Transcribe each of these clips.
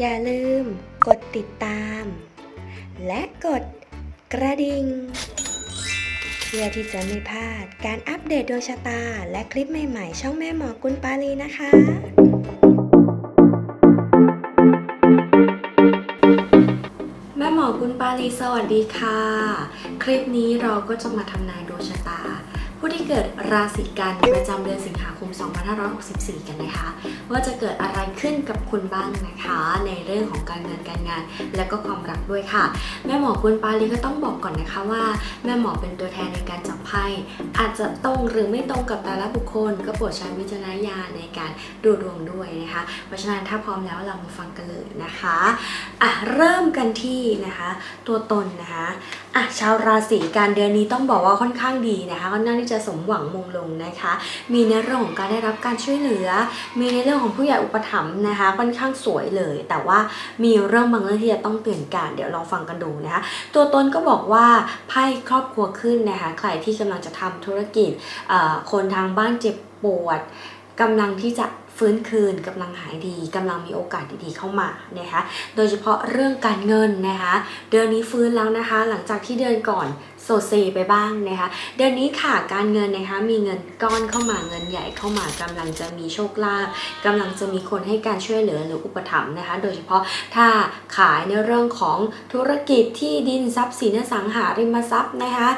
อย่าลืมกดติดตาม และกดกระดิ่ง เพื่อที่จะไม่พลาดการอัปเดตดวงชะตา และคลิปใหม่ๆ ช่องแม่หมอกุลปาลีนะคะแม่หมอกุลปาลีสวัสดีค่ะ คลิปนี้เราก็จะมาทำนายดวงชะตา ผู้ที่เกิดราศีกันประจำเดือนสิงหาคม 2564 กันนะคะ ว่าจะเกิดอะไรขึ้นกับคุณบ้างนะคะ ในเรื่องของการเงินการงาน และก็ความรักด้วยค่ะ แม่หมอกุลปาลีก็ต้องบอกก่อนนะคะว่า แม่หมอเป็นตัวแทนในการจับไพ่อาจจะตรงหรือไม่ตรงกับแต่ละบุคคล ก็โปรดใช้วิจารณญาณในการดูดวงด้วยนะคะ เพราะฉะนั้นถ้าพร้อมแล้วเรามาฟังกันเลยนะคะอะเริ่มกันที่นะคะ ตัวตนนะคะอะชาวราศีกันเดือนนี้ต้องบอกว่าค่อนข้างดีนะคะค่อนข้างที่จะะสมหวังมงลงนะคะ มีในเรื่องของการได้รับการช่วยเหลือ มีในเรื่องของผู้ใหญ่อุปถัมภ์นะคะ ค่อนข้างสวยเลย แต่ว่ามีเรื่องบางเรื่องที่จะต้องเตือนกันเดี๋ยวลองฟังกันดูนะคะ ตัวตนก็บอกว่าไพ่ครอบครัวขึ้นนะคะ ใครที่กำลังจะทำธุรกิจคนทางบ้านเจ็บปวดกำลังที่จะ ฟื้นคืนกำลังหายดีกำลังมีโอกาสดีๆเข้ามานะคะโดยเฉพาะเรื่องการเงินนะคะเดือนนี้ฟื้นแล้วนะคะ หลังจากที่เดือนก่อนโซเซไปบ้างนะคะเดือนนี้ค่ะการเงินนะคะมีเงินก้อนเข้ามาเงินใหญ่เข้ามากำลังจะมีโชคลาภกำลังจะมีคนให้การช่วยเหลือหรืออุปถัมภ์นะคะ โดยเฉพาะถ้าขายในเรื่องของธุรกิจที่ดินทรัพย์สินสังหาริมทรัพย์นะคะ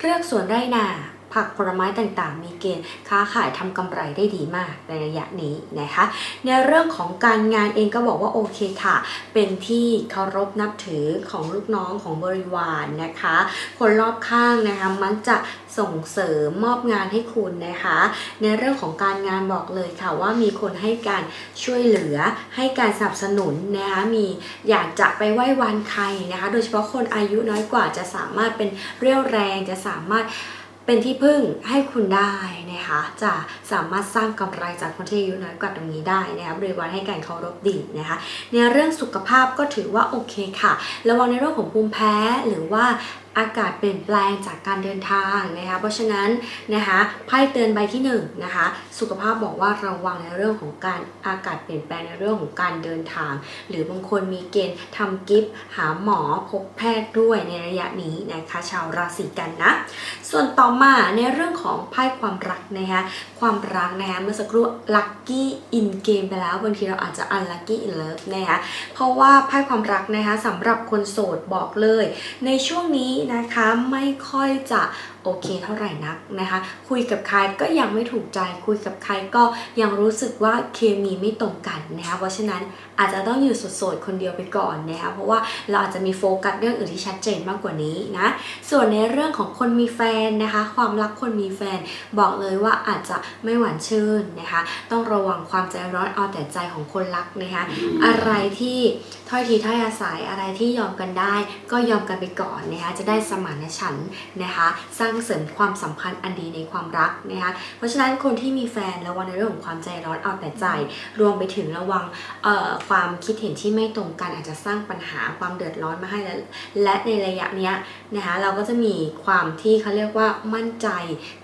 เลือกสวนไร่นา ผักผลไม้ต่างๆ มีเกณฑ์ค้าขายทำกำไรได้ดีมากในระยะนี้นะคะ ในเรื่องของการงานเองก็บอกว่าโอเคค่ะ เป็นที่เคารพนับถือของลูกน้องของบริวารนะคะ คนรอบข้างนะคะมันจะส่งเสริมมอบงานให้คุณนะคะ ในเรื่องของการงานบอกเลยค่ะว่ามีคนให้การช่วยเหลือให้การสนับสนุนนะคะมีอยากจะไปไหว้วานใครนะคะ โดยเฉพาะคนอายุน้อยกว่าจะสามารถเป็นเรี่ยวแรงจะสามารถ เป็นที่พึ่งให้คุณได้นะคะจะสามารถสร้างกำไรจากคนที่อายุน้อยกว่าตรงนี้ได้นะคะบริวารให้การเคารพดีนะคะในเรื่องสุขภาพก็ถือว่าโอเคค่ะ ระวังในเรื่องของภูมิแพ้หรือว่า อากาศเปลี่ยนแปลงจากการเดินทางนะคะ เพราะฉะนั้นนะคะไพ่เตือนใบที่1นงนะคะ สุขภาพบอกว่าระวังในเรื่องของการอากาศเปลี่ยนแปลงในเรื่องของการเดินทาง หรือบางคนมีเกณฑ์ทำกิฟต์หาหมอพบแพทย์ด้วยในระยะนี้นะคะ ชาวราศีกันนะ ส่วนต่อมาในเรื่องของไพ่ความรักนะคะความรักนะคะเมื่อสักครู่ lucky in game ไปแล้วบางทีเราอาจจะ unlucky in love นะคะเพราะว่าไพ่ความรักนะคะสำหรับคนโสดบอกเลย ในช่วงนี้นะคะไม่ค่อยจะ โอเคเท่าไหร่นักนะคะ คุยกับใครก็ยังไม่ถูกใจ คุยกับใครก็ยังรู้สึกว่าเคมีไม่ตรงกันนะคะเพราะฉะนั้นอาจจะต้องอยู่โสดๆคนเดียวไปก่อนนะคะเพราะว่าเราอาจจะมีโฟกัสเรื่องอื่นที่ชัดเจนมากกว่านี้นะส่วนในเรื่องของคนมีแฟนนะคะ ความรักคนมีแฟนบอกเลยว่าอาจจะไม่หวานชื่นนะคะ ต้องระวังความใจร้อนเอาแต่ใจของคนรักนะคะอะไรที่ถ้อยทีถ้อยอาศัยอะไรที่ยอมกันได้ ก็ยอมกันไปก่อนนะคะจะได้สมานฉันนะคะสร้างางเสริมความสัมพันธ์อันดีในความรักนะคะ เพราะฉะนั้นคนที่มีแฟนระวังในเรื่องของความใจร้อนเอาแต่ใจ รวมไปถึงระวังความคิดเห็นที่ไม่ตรงกันอาจจะสร้างปัญหาความเดือดร้อนมาให้และและในระยะเนี้ยนะคะเราก็จะมีความที่เขาเรียกว่ามั่นใจ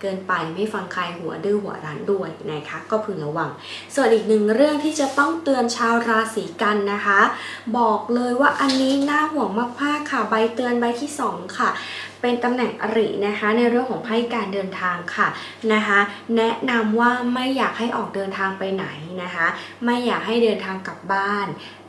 เกินไปไม่ฟังใครหัวดื้อหัวรั้นด้วยนะคะก็พึงระวัง ส่วนอีกหนึ่งเรื่องที่จะต้องเตือนชาวราศีกันนะคะ บอกเลยว่าอันนี้น่าห่วงมากๆค่ะใบเตือนใบที่สองค่ะเป็นตำแหน่งอรินะคะ ในเรื่องของไพ่การเดินทางค่ะนะคะ แนะนำว่าไม่อยากให้ออกเดินทางไปไหนนะคะ ไม่อยากให้เดินทางกลับบ้าน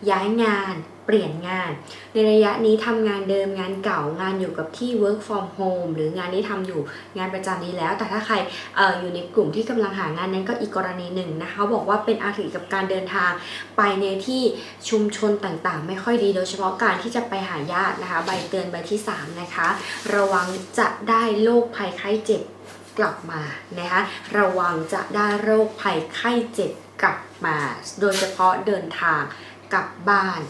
ย้ายงาน ปลี่ยนงาน ในระยะนี้ทำงานเดิมงานเก่างานอยู่กับที่ work from home หรืองานที่ทำอยู่งานประจำนี้แล้ว แต่ถ้าใครอออยู่ในกลุ่มที่กำลังหางานนั้นก็อีกกรณีหนึ่งนะคะบอกว่าเป็นอาถรรพ์กับการเดินทางไปในที่ชุมชนต่างๆ ไม่ค่อยดี โดยเฉพาะการที่จะไปหาญาตินะคะใบเตือนใบที่สามนะคะ ระวังจะได้โรคภัยไข้เจ็บกลับมานะคะระวังจะได้โรคภัยไข้เจ็บกลับมา โดยเฉพาะเดินทางกลับบ้าน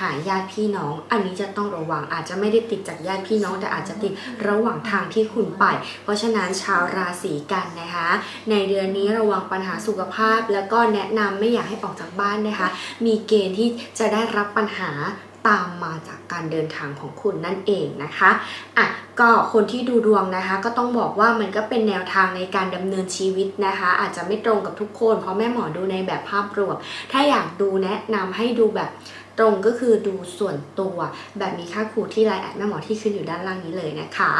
หาญาติพี่น้อง อันนี้จะต้องระวังอาจจะไม่ได้ติดจากญาติพี่น้อง แต่อาจจะติดระหว่างทางที่คุณไป เพราะฉะนั้นชาวราศีกันนะคะ ในเดือนนี้ระวังปัญหาสุขภาพ แล้วก็แนะนำไม่อยากให้ออกจากบ้านนะคะ มีเกณฑ์ที่จะได้รับปัญหาตามมาจากการเดินทางของคุณนั่นเองนะคะอะก็คนที่ดูดวงนะคะ ก็ต้องบอกว่ามันก็เป็นแนวทางในการดำเนินชีวิตนะคะ อาจจะไม่ตรงกับทุกคน เพราะแม่หมอดูในแบบภาพรวม ถ้าอยากดูแนะนำให้ดูแบบ ตรงก็คือดูส่วนตัว แบบมีค่าครูที่ไลน์แอดแม่หมอที่ขึ้นอยู่ด้านล่างนี้เลยนะคะ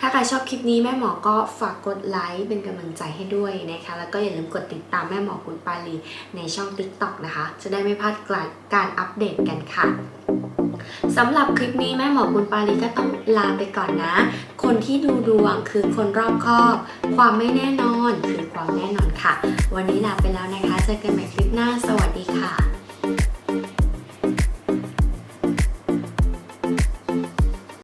ถ้าใครชอบคลิปนี้แม่หมอก็ฝากกดไลค์เป็นกำลังใจให้ด้วยนะคะ แล้วก็อย่าลืมกดติดตามแม่หมอคุณปาลีในช่อง TikTok นะคะ จะได้ไม่พลาดการอัปเดตกันค่ะสำหรับคลิปนี้แม่หมอคุณปาลีก็ต้องลาไปก่อนนะ คนที่ดูดวงคือคนรอบคอบ ความไม่แน่นอนคือความแน่นอนค่ะ วันนี้ลาไปแล้วนะคะ เจอกันใหม่คลิปหน้า สวัสดีค่ะ